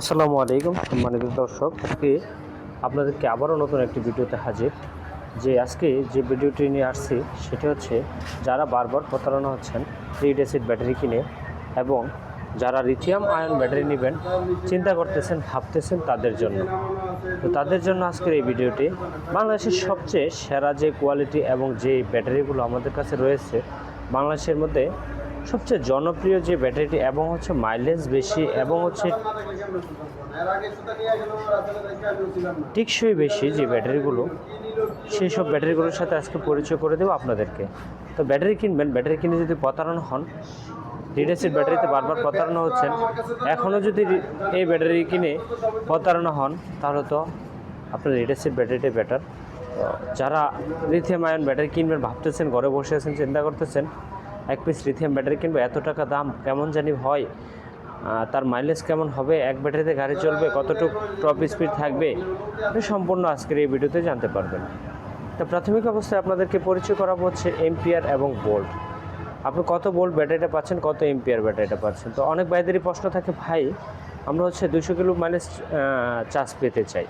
আসসালামু আলাইকুম, সম্মানিত দর্শক। আজকে আপনাদেরকে আবারও নতুন একটি ভিডিওতে হাজির, যে আজকে যে ভিডিওটি নিয়ে আসছি, সেটি হচ্ছে যারা বারবার প্রতারণা হচ্ছেন লিড অ্যাসিড ব্যাটারি কিনে এবং যারা লিথিয়াম আয়ন ব্যাটারি নেবেন, চিন্তা করতেছেন, ভাবতেছেন তাদের জন্য। তো তাদের জন্য আজকের এই ভিডিওটি বাংলাদেশের সবচেয়ে সেরা যে কোয়ালিটি এবং যে ব্যাটারিগুলো আমাদের কাছে রয়েছে, বাংলাদেশের মধ্যে সবচেয়ে জনপ্রিয় যে ব্যাটারিটি এবং হচ্ছে মাইলেজ বেশি এবং হচ্ছে টিকসই বেশি যে ব্যাটারিগুলো, সেই সব ব্যাটারিগুলোর সাথে আজকে পরিচয় করে দেবো আপনাদেরকে। তো ব্যাটারি কিনবেন, ব্যাটারি কিনে যদি প্রতারণা হন লিডাসিড ব্যাটারিতে বারবার প্রতারণা হচ্ছেন, এখনও যদি এই ব্যাটারি কিনে প্রতারণা হন, তাহলে তো আপনার লিডাসিড ব্যাটারিটাই বেটার যারা লিথিয়াম আয়ন ব্যাটারি কিনবেন, ভাবতেছেন, ঘরে বসে আছেন, চিন্তা করতেছেন এক পিস লিথিয়াম ব্যাটারি কিনবো, এত টাকা দাম, কেমন জানি হয় তার মাইলেজ কেমন হবে? এক ব্যাটারিতে গাড়ি চলবে, কতটুকু টপ স্পিড থাকবে? সম্পূর্ণ আজকের এই ভিডিওতে জানতে পারবেন। তো প্রাথমিক অবস্থায় আপনাদেরকে পরিচয় করাবো হচ্ছে এমপিআর এবং বোল্ট। আপনি কত বোল্ট ব্যাটারিটা পাচ্ছেন, কত এমপিআর ব্যাটারিটা পাচ্ছেন? তো অনেক বাইদেরই প্রশ্ন থাকে, ভাই, আমরা হচ্ছে দুশো কিলো মাইলেজ চার্জ পেতে চাই।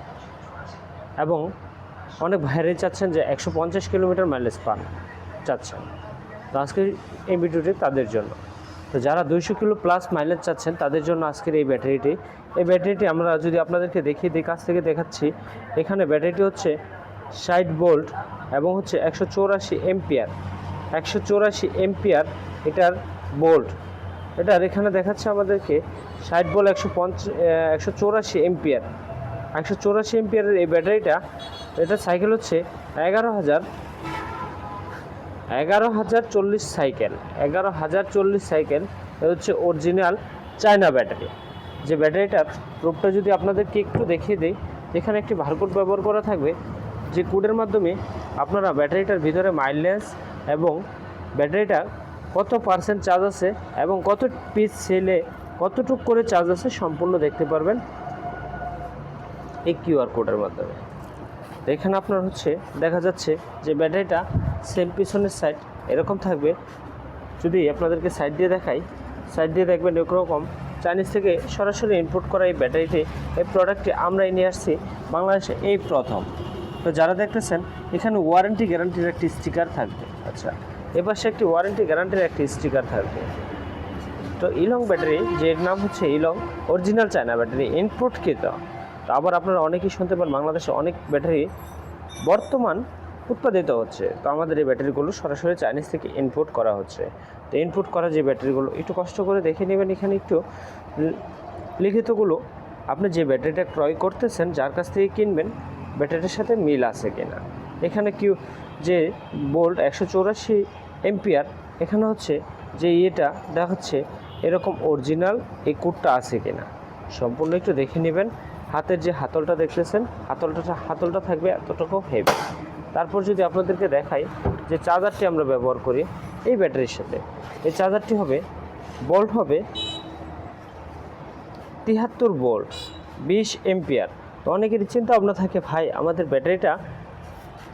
এবং অনেক ভাইরাই চাচ্ছেন যে একশো পঞ্চাশ কিলোমিটার মাইলেজ পান, চাচ্ছেন। তো আজকে এই ভিডিওটি তাদের জন্য। তো যারা দুইশো কিলো প্লাস মাইলেজ চাচ্ছেন, তাদের জন্য আজকের এই ব্যাটারিটি। এই ব্যাটারিটি আমরা যদি আপনাদেরকে দেখিয়ে দিই, কাছ থেকে দেখাচ্ছি, এখানে ব্যাটারিটি হচ্ছে ষাট ভোল্ট এবং হচ্ছে একশো চৌরাশি এমপিয়ার একশো চৌরাশি এমপিয়ার এটার বোল্ট এটার এখানে দেখাচ্ছে আমাদেরকে ষাট ভোল্ট একশো পঞ্চ একশো চৌরাশি এমপিয়ার একশো চৌরাশি এমপিয়ারের এই ব্যাটারিটা, এটা সাইকেল হচ্ছে এগারো হাজার এগারো হাজার চল্লিশ সাইকেল, এগারো হাজার চল্লিশ সাইকেল হচ্ছে অরিজিনাল চায়না ব্যাটারি যে ব্যাটারিটার রূপটা যদি আপনাদেরকে একটু দেখিয়ে দিই এখানে একটি বারকোড ব্যবহার করা থাকবে, যে কোডের মাধ্যমে আপনারা ব্যাটারিটার ভিতরে মাইলেজ এবং ব্যাটারিটা কত পার্সেন্ট চার্জ আছে এবং কত পিস সেলে কতটুক করে চার্জ আছে সম্পূর্ণ দেখতে পারবেন এই কিউআর কোডের মাধ্যমে। এখানে আপনার হচ্ছে দেখা যাচ্ছে যে ব্যাটারিটা সেম পিছনের সাইড এরকম থাকবে। যদি আপনাদেরকে সাইড দিয়ে দেখাই সাইড দিয়ে দেখবেন এরকম। চাইনিজ থেকে সরাসরি ইনপুট করা এই ব্যাটারিটি এই প্রোডাক্টটি আমরাই নিয়ে আসছি বাংলাদেশে এই প্রথম। তো যারা দেখতেছেন, এখানে ওয়ারেন্টি গ্যারান্টির একটি স্টিকার থাকবে। আচ্ছা সে একটি ওয়ারেন্টি গ্যারান্টির একটি স্টিকার থাকবে। তো ইলং ব্যাটারি যে এর নাম হচ্ছে ইলং অরিজিনাল চায়না ব্যাটারি ইনপুটকৃত তো আবার আপনারা অনেকেই শুনতে পান, বাংলাদেশে অনেক ব্যাটারি বর্তমান উৎপাদিত হচ্ছে। তো আমাদের এই ব্যাটারিগুলো সরাসরি চাইনিজ থেকে ইনপুট করা হচ্ছে। তো ইনপুট করা যে ব্যাটারিগুলো, একটু কষ্ট করে দেখে নেবেন এখানে একটু। লিখিতগুলো, আপনি যে ব্যাটারিটা ক্রয় করতেছেন, যার কাছ থেকে কিনবেন ব্যাটারির সাথে মিল আছে কিনা? এখানে কিউ যে বোল্ট একশো চৌরাশি এমপিআর, এখানে হচ্ছে যে ইয়েটা, দেখাচ্ছে এরকম অরিজিনাল এই কোডটা আছে কিনা? সম্পূর্ণ একটু দেখে নেবেন। হাতের যে হাতলটা দেখতেছেন হাতলটা হাতলটা থাকবে এতটুকু হেভি তারপর যদি আপনাদেরকে দেখাই যে চার্জারটি আমরা ব্যবহার করি এই ব্যাটারির সাথে। এই চার্জারটি হবে বল্ট হবে তিয়াত্তর ভোল্ট বিশ এম্পিয়ার তো অনেকেরই চিন্তা ভাবনা থাকে, ভাই, আমাদের ব্যাটারিটা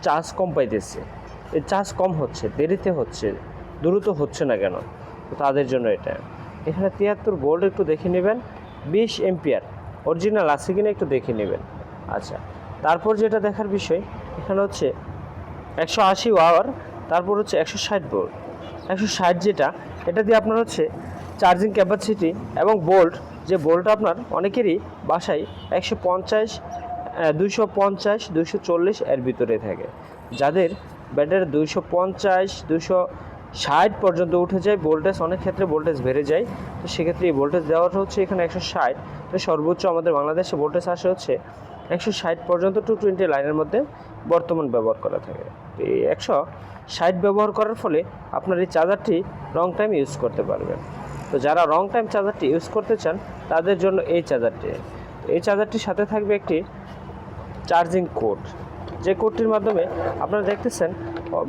চার্জ কম পাইতেছে। এই চার্জ কম হচ্ছে, দেরিতে হচ্ছে, দ্রুত হচ্ছে না কেন? তো তাদের জন্য এটা। এখানে তিয়াত্তর ভোল্ট একটু দেখে নেবেন, বিশ এম্পিয়ার অরিজিনাল আছে কিনা একটু দেখে নেবেন। আচ্ছা তারপর যেটা দেখার বিষয়, এখানে হচ্ছে একশো আশি ওয়ার তারপর হচ্ছে একশো ষাট বোল্ট একশো ষাট যেটা, এটা দিয়ে আপনার হচ্ছে চার্জিং ক্যাপাসিটি এবং বোল্ট যে বোল্ট আপনার অনেকেরই বাসায় একশো পঞ্চাশ দুইশো পঞ্চাশ, দুইশো চল্লিশ এর ভিতরে থাকে। যাদের ব্যাটারি দুইশো পঞ্চাশ, দুইশো ষাট পর্যন্ত উঠে যায় ভোল্টেজ অনেক ক্ষেত্রে ভোল্টেজ বেড়ে যায়। তো সেক্ষেত্রে এই ভোল্টেজ দেওয়াটা হচ্ছে এখানে একশো ষাট। তো সর্বোচ্চ আমাদের বাংলাদেশে ভোল্টেজ আসে হচ্ছে একশো ষাট পর্যন্ত টু টোয়েন্টি লাইনের মধ্যে বর্তমান ব্যবহার করা থাকে। এই একশো ষাট ব্যবহার করার ফলে আপনার এই চার্জারটি রং টাইম ইউজ করতে পারবেন। তো যারা রং টাইম চার্জারটি ইউজ করতে চান, তাদের জন্য এই চার্জারটি। এই চার্জারটির সাথে থাকবে একটি চার্জিং কোড। যে কোডটির মাধ্যমে আপনারা দেখতেছেন,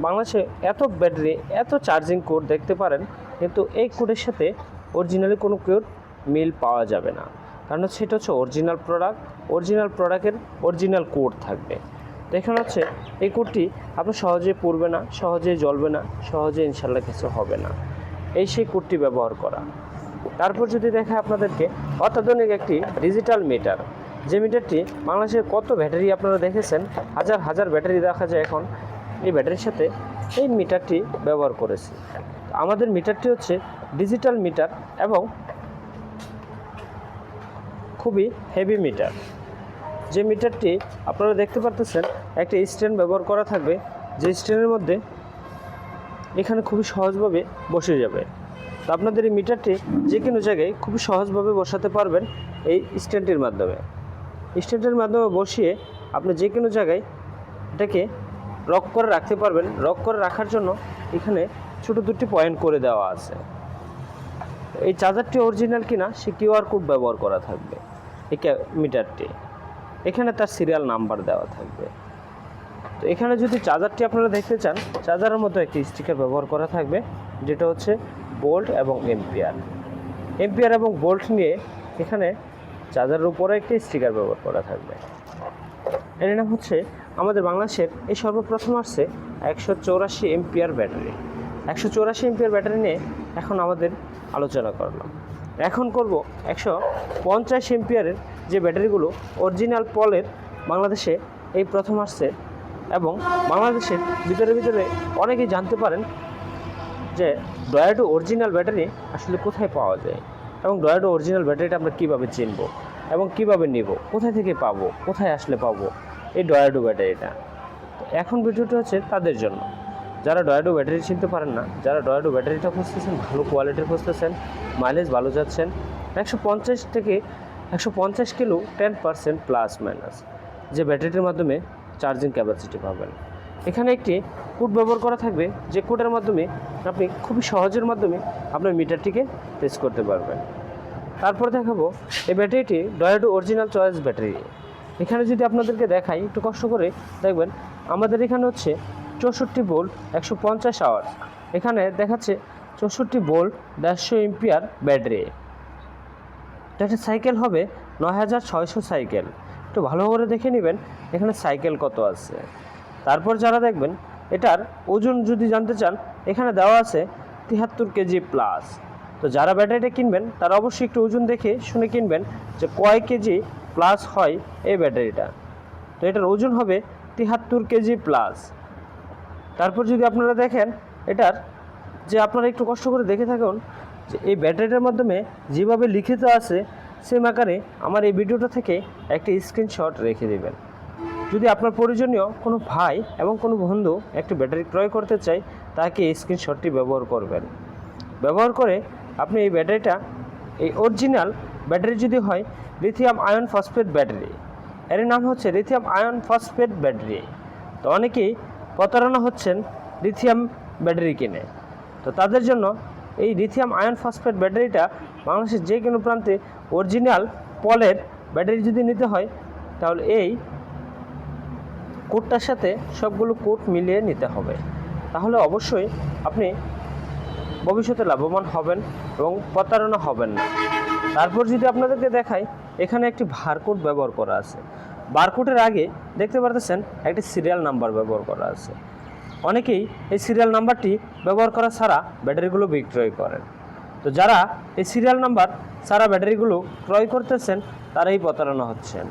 বাংলাদেশে এত ব্যাটারি, এত চার্জিং কোড দেখতে পারেন, কিন্তু এই কোডের সাথে অরিজিনালি কোনো কোড মিল পাওয়া যাবে না। কারণ হচ্ছে এটা হচ্ছে অরিজিনাল প্রোডাক্ট অরিজিনাল প্রোডাক্টের অরিজিনাল কোড থাকবে। তো এখানে হচ্ছে এই কোডটি আপনার সহজে পড়বে না সহজে জ্বলবে না, সহজে ইনশাল্লাহ কিছু হবে না। এই সেই কোডটি ব্যবহার করা। তারপর যদি দেখা আপনাদেরকে, অত্যাধুনিক একটি ডিজিটাল মিটার যে মিটারটি বাংলাদেশের কত ব্যাটারি আপনারা দেখেছেন? হাজার হাজার ব্যাটারি দেখা যায় এখন। এই ব্যাটারির সাথে এই মিটারটি ব্যবহার করেছি। আমাদের মিটারটি হচ্ছে ডিজিটাল মিটার এবং খুবই হেভি মিটার যে মিটারটি আপনারা দেখতে পারতেছেন, একটা স্ট্যান্ড ব্যবহার করা থাকবে, যে স্ট্যান্ডের মধ্যে এখানে খুবই সহজভাবে বসে যাবে। তো আপনাদের এই মিটারটি যে কোনো জায়গায় খুবই সহজভাবে বসাতে পারবেন এই স্ট্যান্ডটির মাধ্যমে। স্ট্যান্ডের মাধ্যমে বসিয়ে আপনি যে কোনো জায়গায় এটাকে রক করে রাখতে পারবেন। রক করে রাখার জন্য এখানে ছোটো দুটি পয়েন্ট করে দেওয়া আছে। এই চার্জারটি অরিজিনাল কিনা, সে কিউআর কোড ব্যবহার করা থাকবে। এই মিটারটি। এখানে তার সিরিয়াল নাম্বার দেওয়া থাকবে। তো এখানে যদি চার্জারটি আপনারা দেখতে চান চার্জারের মতো একটি স্টিকার ব্যবহার করা থাকবে, যেটা হচ্ছে বোল্ট এবং এম্পিয়ার এম্পিয়ার এবং বোল্ট নিয়ে এখানে চার্জারের উপরে একটি স্টিকার ব্যবহার করা থাকবে। এর নাম হচ্ছে, আমাদের বাংলাদেশের এই সর্বপ্রথম আসছে একশো চৌরাশি এমপিআর ব্যাটারি একশো চৌরাশি এমপিআর ব্যাটারি নিয়ে এখন আমাদের আলোচনা করলাম। এখন করব একশো পঞ্চাশ এমপিআরের যে ব্যাটারিগুলো অরিজিনাল পলের বাংলাদেশে এই প্রথম আসছে এবং বাংলাদেশের ভিতরে ভিতরে অনেকেই জানতে পারেন যে ডয়াডো অরিজিনাল ব্যাটারি আসলে কোথায় পাওয়া যায় এবং ডয়াডো অরিজিনাল ব্যাটারিটা আমরা কীভাবে চিনব এবং কীভাবে নিব? কোথায় থেকে পাবো? কোথায় আসলে পাবো এই ডয়াডো ব্যাটারিটা? এখন ভিডিওটা হচ্ছে তাদের জন্য। যারা ডয়াডো ব্যাটারি চিনতে পারেন না, যারা ডয়াডো ব্যাটারিটা খুঁজতেছেন, ভালো কোয়ালিটির খুঁজতেছেন মাইলেজ ভালো যাচ্ছেন, একশো পঞ্চাশ থেকে একশো পঞ্চাশ kilo ten percent plus minus যে ব্যাটারিটির মাধ্যমে চার্জিং ক্যাপাসিটি পাবেন। এখানে একটি কোড ব্যবহার করা থাকবে, যে কোডের মাধ্যমে আপনি খুবই সহজের মাধ্যমে আপনার মিটারটিকে টেস্ট করতে পারবেন। তারপর দেখাবো এই ব্যাটারিটি ডয়াডো অরিজিনাল চয়েস ব্যাটারি। এখানে যদি আপনাদেরকে দেখাই, একটু কষ্ট করে দেখবেন, আমাদের এখানে হচ্ছে চৌষট্টি ভোল্ট, একশো পঞ্চাশ আওয়ার এখানে দেখাচ্ছে চৌষট্টি ভোল্ট, দেড়শো এমপিআর ব্যাটারি একটা সাইকেল হবে নয় হাজার ছয়শো সাইকেল একটু ভালো করে দেখে নেবেন এখানে সাইকেল কত আছে। তারপর যারা দেখবেন, এটার ওজন যদি জানতে চান, এখানে দেওয়া আছে তিয়াত্তর কেজি প্লাস তো যারা ব্যাটারিটা কিনবেন, তারা অবশ্যই একটু ওজন দেখে শুনে কিনবেন যে কয় কেজি প্লাস হয় এই ব্যাটারিটা। তো এটার ওজন হবে তিয়াত্তর কেজি প্লাস তারপর যদি আপনারা দেখেন এটার, যে আপনারা একটু কষ্ট করে দেখে থাকুন, যে এই ব্যাটারিটার মাধ্যমে যেভাবে লিখিত আছে সেম আকারে আমার এই ভিডিওটা থেকে একটি স্ক্রিনশট রেখে দেবেন। যদি আপনার প্রয়োজনীয় কোনো ভাই এবং কোনো বন্ধু একটি ব্যাটারি ক্রয় করতে চায়, তাকে এই স্ক্রিনশটটি ব্যবহার করবেন। ব্যবহার করে আপনি এই ব্যাটারিটা, এই অরিজিনাল ব্যাটারি যদি হয় লিথিয়াম আয়ন ফসফেট ব্যাটারি। এর নাম হচ্ছে লিথিয়াম আয়ন ফসফেট ব্যাটারি। তো অনেকেই প্রতারণা হচ্ছেন লিথিয়াম ব্যাটারি কিনে। তো তাদের জন্য এই লিথিয়াম আয়ন ফসফেট ব্যাটারিটা বাংলাদেশের যে কোনো প্রান্তে অরিজিনাল পলের ব্যাটারি যদি নিতে হয়, তাহলে এই কোডটার সাথে সবগুলো কোড মিলিয়ে নিতে হবে। তাহলে অবশ্যই আপনি ভবিষ্যতে লাভবান হবেন এবং প্রতারণা হবেন না। তারপর যদি আপনাদেরকে দেখাই, এখানে একটি বারকোড ব্যবহার করা আছে। বারকোডের আগে দেখতে পারতেছেন একটি সিরিয়াল নাম্বার ব্যবহার করা আছে। অনেকেই এই সিরিয়াল নাম্বারটি ব্যবহার করা ছাড়া ব্যাটারিগুলো বিক্রয় করেন। তো যারা এই সিরিয়াল নাম্বার ছাড়া ব্যাটারিগুলো ক্রয় করতেছেন, তারাই প্রতারণা হচ্ছেন।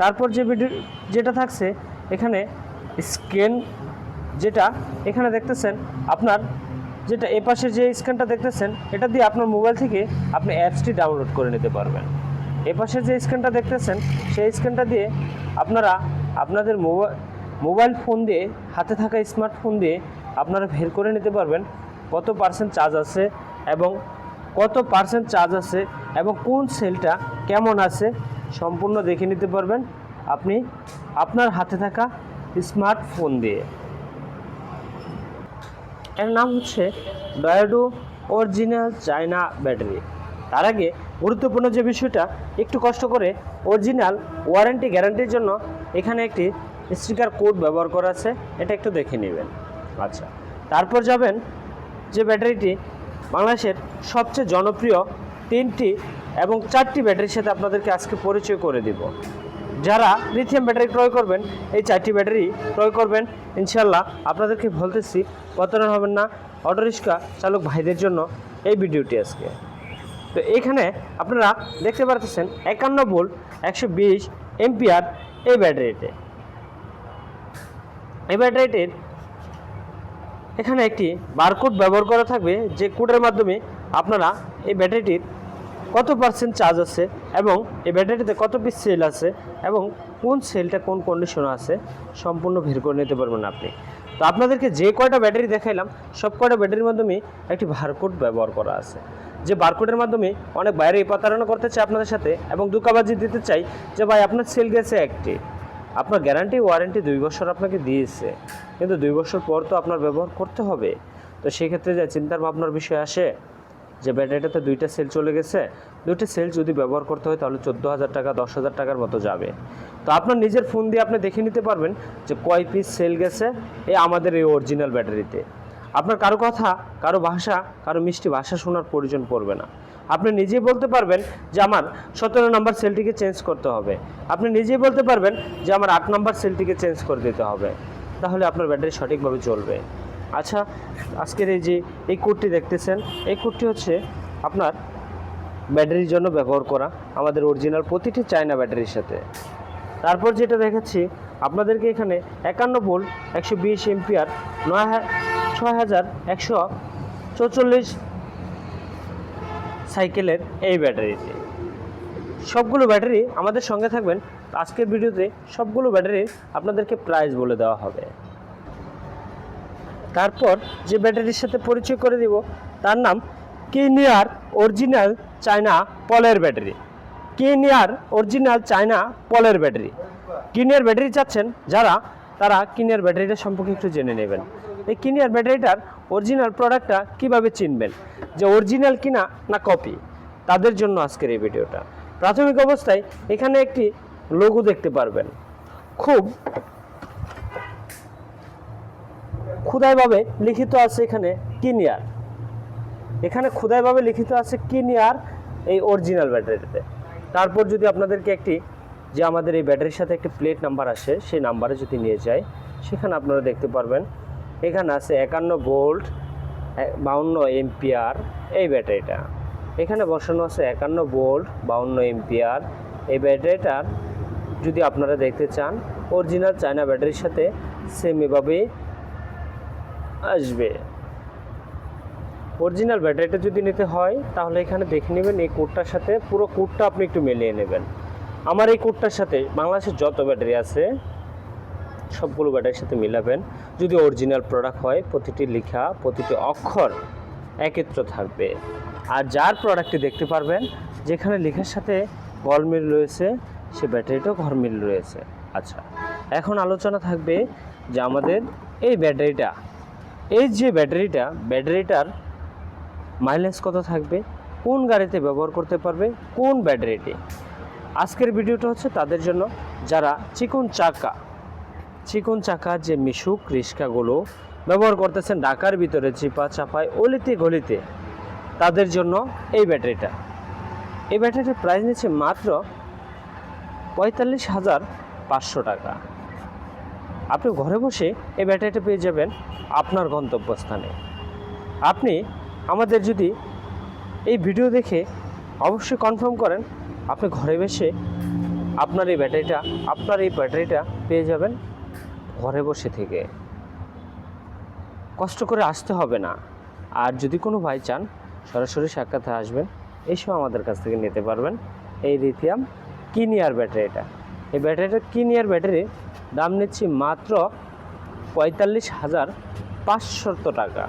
তারপর যে ভিডিও যেটা থাকছে, এখানে স্ক্যান যেটা, এখানে দেখতেছেন আপনার যেটা এ পাশে যে স্ক্যানটা দেখতেছেন, এটা দিয়ে আপনার মোবাইল থেকে আপনি অ্যাপসটি ডাউনলোড করে নিতে পারবেন। এ পাশে যে স্ক্যানটা দেখতেছেন, সেই স্ক্যানটা দিয়ে আপনারা আপনাদের মোবাইল মোবাইল ফোন দিয়ে, হাতে থাকা স্মার্টফোন দিয়ে আপনারা বের করে নিতে পারবেন কত পার্সেন্ট চার্জ আছে এবং কত পার্সেন্ট চার্জ আছে এবং কোন সেলটা কেমন আছে সম্পূর্ণ দেখে নিতে পারবেন আপনি আপনার হাতে থাকা স্মার্টফোন দিয়ে। এর নাম হচ্ছে ডয়াডো অরিজিনাল চায়না ব্যাটারি তার আগে গুরুত্বপূর্ণ যে বিষয়টা, একটু কষ্ট করে অরিজিনাল ওয়ারেন্টি গ্যারান্টির জন্য এখানে একটি স্টিকার কোড ব্যবহার করা আছে, এটা একটু দেখে নেবেন। আচ্ছা তারপর যাবেন যে ব্যাটারিটি বাংলাদেশের সবচেয়ে জনপ্রিয় তিনটি এবং চারটি ব্যাটারির সাথে আপনাদেরকে আজকে পরিচয় করে দিব। যারা লিথিয়াম ব্যাটারি ক্রয় করবেন, এই চারটি ব্যাটারি ক্রয় করবেন ইনশাল্লাহ আপনাদেরকে বলতেছি প্রতারণা হবেন না। অটোরিক্সা চালক ভাইদের জন্য এই ভিডিওটি আজকে। তো এখানে আপনারা দেখতে পাচ্ছেন একান্ন ভোল্ট, একশো বিশ এমপিআর এই ব্যাটারিতে। এই ব্যাটারিটির এখানে একটি বারকোড ব্যবহার করা থাকবে, যে কোডের মাধ্যমে আপনারা এই ব্যাটারিটির কত পার্সেন্ট চার্জ আছে এবং এই ব্যাটারিতে কত পিস সেল আছে এবং কোন সেলটা কোন কন্ডিশনে আছে, সম্পূর্ণ ভিড় করে নিতে পারবেন আপনি। তো আপনাদেরকে যে কয়টা ব্যাটারি দেখাইলাম, সব কয়টা ব্যাটারির মাধ্যমে একটি বারকোড ব্যবহার করা আছে। যে বারকোডের মাধ্যমে অনেক বাইরে প্রতারণা করতে চাই আপনাদের সাথে এবং দুকাবাজি দিতে চাই যে ভাই আপনার সেল গেছে একটি। আপনার গ্যারান্টি ওয়ারেন্টি দুই বছর আপনাকে দিয়েছে। কিন্তু দুই বছর পর তো আপনার ব্যবহার করতে হবে। তো সেক্ষেত্রে যে চিন্তার ভাবনার বিষয় আসে যে ব্যাটারিটাতে দুইটা সেল চলে গেছে, দুইটা সেল যদি ব্যবহার করতে হয় তাহলে চোদ্দ হাজার টাকা দশ হাজার টাকার মতো যাবে। তো আপনার নিজের ফোন দিয়ে আপনি দেখে নিতে পারবেন যে কয় পিস সেল গেছে এই আমাদের এই অরিজিনাল ব্যাটারিতে। আপনার কারও কথা, কারও ভাষা, কারও মিষ্টি ভাষা শোনার প্রয়োজন পড়বে না। আপনি নিজেই বলতে পারবেন যে আমার সতেরো নম্বর সেলটিকে চেঞ্জ করতে হবে। আপনি নিজেই বলতে পারবেন যে আমার আট নম্বর সেলটিকে চেঞ্জ করে দিতে হবে। তাহলে আপনার ব্যাটারি সঠিকভাবে চলবে। আচ্ছা আজকের এই যে, এই কোডটি দেখতেছেন, এই কোডটি হচ্ছে আপনার ব্যাটারির জন্য ব্যবহার করা, আমাদের অরিজিনাল প্রতিটি চায়না ব্যাটারির সাথে। তারপর যেটা দেখাচ্ছি আপনাদেরকে এখানে একান্ন ভোল্ট, একশো বিশ এমপিআর নয় ছয় হাজার একশো চৌচল্লিশ সাইকেলের এই ব্যাটারিটি। সবগুলো ব্যাটারি আমাদের সঙ্গে থাকবেন। আজকের ভিডিওতে সবগুলো ব্যাটারির আপনাদেরকে প্রাইস বলে দেওয়া হবে। তারপর যে ব্যাটারির সাথে পরিচয় করে দিব, তার নাম কেনিয়ার অরিজিনাল চায়না পলের ব্যাটারি। কেনিয়ার অরিজিনাল চায়না পলের ব্যাটারি। কিনিয়ার ব্যাটারি চাচ্ছেন যারা, তারা কিনিয়ার ব্যাটারিটা সম্পর্কে একটু জেনে নেবেন। এই কিনিয়ার ব্যাটারিটার অরিজিনাল প্রোডাক্টটা কীভাবে চিনবেন? যে অরিজিনাল কিনা না কপি তাদের জন্য আজকের এই ভিডিওটা। প্রাথমিক অবস্থায় এখানে একটি লোগো দেখতে পারবেন। খুব খুদাইভাবে লিখিত আছে এখানে কিনিয়ার। এখানে খুদাইভাবে লিখিত আছে কিনিয়ার এই অরিজিনাল ব্যাটারিতে তারপর যদি আপনাদেরকে একটি যে আমাদের এই ব্যাটারির সাথে একটি প্লেট নাম্বার আসে, সেই নাম্বারে যদি নিয়ে যায় সেখানে আপনারা দেখতে পারবেন, এখানে আছে একান্ন ভোল্ট বাউন্ন এমপিআর এই ব্যাটারিটা। এখানে বসানো আছে একান্ন ভোল্ট, বাউন্ন এমপিআর এই ব্যাটারিটার যদি আপনারা দেখতে চান, অরিজিনাল চায়না ব্যাটারির সাথে সেম এভাবেই আসবে। অরিজিনাল ব্যাটারিটা যদি নিতে হয়, তাহলে এখানে দেখে নেবেন এই কোডটার সাথে, পুরো কোডটা আপনি একটু মিলিয়ে নেবেন। আমার এই কোডটার সাথে বাংলাদেশের যত ব্যাটারি আছে, সবগুলো ব্যাটারির সাথে মিলাবেন। যদি অরিজিনাল প্রোডাক্ট হয়, প্রতিটি লেখা, প্রতিটি অক্ষর একত্র থাকবে। আর যার প্রোডাক্টটি দেখতে পারবেন, যেখানে লেখার সাথে গরমিল রয়েছে, সে ব্যাটারিটাও ঘরমিল রয়েছে। আচ্ছা এখন আলোচনা থাকবে যে আমাদের এই ব্যাটারিটা, এই যে ব্যাটারিটা, ব্যাটারিটার মাইলেজ কত থাকবে, কোন গাড়িতে ব্যবহার করতে পারবে, কোন ব্যাটারিটি? আজকের ভিডিওটা হচ্ছে তাদের জন্য যারা চিকন চাকা চিকন চাকা যে মিশুক রিক্সাগুলো ব্যবহার করতেছেন ঢাকার ভিতরে চিপা চাপায় অলিতে গলিতে, তাদের জন্য এই ব্যাটারিটা। এই ব্যাটারিটার প্রাইস নিচ্ছে মাত্র পঁয়তাল্লিশ হাজার পাঁচশো টাকা। আপনি ঘরে বসে এই ব্যাটারিটা পেয়ে যাবেন আপনার গন্তব্যস্থানে। আপনি আমাদের যদি এই ভিডিও দেখে অবশ্যই কনফার্ম করেন আপনি ঘরে বসে আপনার এই ব্যাটারিটা, আপনার এই ব্যাটারিটা পেয়ে যাবেন ঘরে বসে থেকে। কষ্ট করে আসতে হবে না। আর যদি কোনো ভাই চান, সরাসরি সাক্ষাতে আসবেন এসব আমাদের কাছ থেকে নিতে পারবেন এই লিথিয়াম কিনিয়ার ব্যাটারিটা। এই ব্যাটারিটা কিনিয়ার ব্যাটারি দাম নিচ্ছি মাত্র পঁয়তাল্লিশ হাজার পাঁচশত টাকা।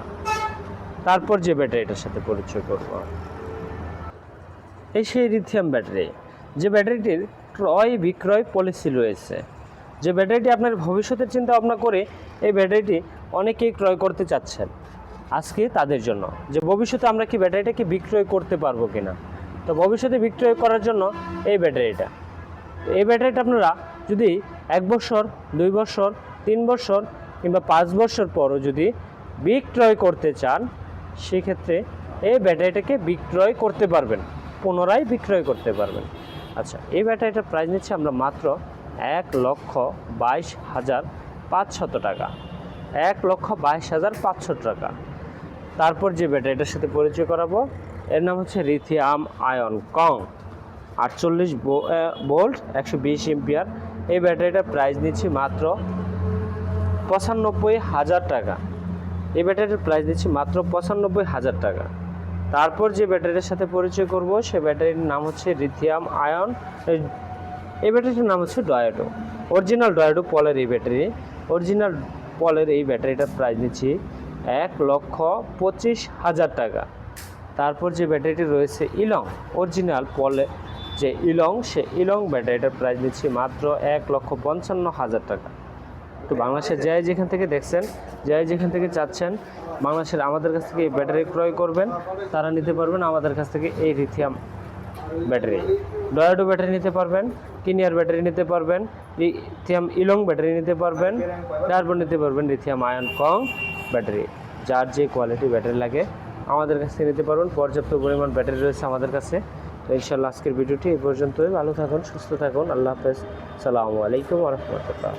তারপর যে ব্যাটারিটার সাথে পরিচয় করব। এই সেই লিথিয়াম ব্যাটারি যে ব্যাটারিটির ক্রয় বিক্রয় পলিসি রয়েছে। যে ব্যাটারিটি আপনার ভবিষ্যতের চিন্তা ভাবনা করে, এই ব্যাটারিটি অনেকেই ক্রয় করতে চাচ্ছেন। আজকে তাদের জন্য, যে ভবিষ্যতে আমরা কি ব্যাটারিটাকে বিক্রয় করতে পারব কিনা? তো ভবিষ্যতে বিক্রয় করার জন্য এই ব্যাটারিটা এই ব্যাটারিটা আপনারা যদি এক বছর, দুই বছর, তিন বছর কিংবা পাঁচ বছর পরও যদি বিক্রয় করতে চান, সেক্ষেত্রে এই ব্যাটারিটাকে বিক্রয় করতে পারবেন। পুনরায় বিক্রয় করতে পারবেন। আচ্ছা এই ব্যাটারিটার প্রাইস নিচ্ছে আমরা মাত্র এক লক্ষ বাইশ হাজার পাঁচশত টাকা। এক লক্ষ বাইশ হাজার পাঁচশো টাকা। তারপর যে ব্যাটারিটার সাথে পরিচয় করাবো, এর নাম হচ্ছে রিথিয়াম আয়ন কং আটচল্লিশ বোল্ট একশো বিশ এম্পিয়ার। এই ব্যাটারিটার প্রাইস নিচ্ছি মাত্র পঁচানব্বই হাজার টাকা। এই ব্যাটারির প্রাইস দিচ্ছি মাত্র পঁচানব্বই হাজার টাকা। তারপর যে ব্যাটারির সাথে পরিচয় করব, সে ব্যাটারির নাম হচ্ছে লিথিয়াম আয়ন। এই- এই ব্যাটারিটার নাম হচ্ছে ডয়াডো। অরিজিনাল ডয়াডো পলের এই ব্যাটারি। অরিজিনাল পলের এই ব্যাটারিটার প্রাইস নিচ্ছি এক লক্ষ পঁচিশ হাজার টাকা। তারপর যে ব্যাটারিটি রয়েছে ইলং, অরিজিনাল পলে, যে ইলং, সে ইলং ব্যাটারিটার প্রাইস নিচ্ছি মাত্র এক লক্ষ পঞ্চান্ন হাজার টাকা। তো বাংলাদেশের যাই যেখান থেকে দেখছেন, যাই যেখান থেকে চাচ্ছেন, বাংলাদেশের আমাদের কাছ থেকে এই ব্যাটারি ক্রয় করবেন, তারা নিতে পারবেন আমাদের কাছ থেকে এই রিথিয়াম ব্যাটারি। ডয়াডো ব্যাটারি নিতে পারবেন কিনিয়ার ব্যাটারি নিতে পারবেন লিথিয়াম ইলং ব্যাটারি নিতে পারবেন তারপর নিতে পারবেন রিথিয়াম আয়ন কং ব্যাটারি। যার যে কোয়ালিটি ব্যাটারি লাগে, আমাদের কাছ থেকে নিতে পারবেন, পর্যাপ্ত পরিমাণ ব্যাটারি রয়েছে আমাদের কাছে। তো ইনশাল্লাহ আজকের ভিডিওটি এই পর্যন্তই, ভালো থাকুন, সুস্থ থাকুন, আল্লাহ হাফেজ, সালামু আলাইকুম রহমতুল্লাহ।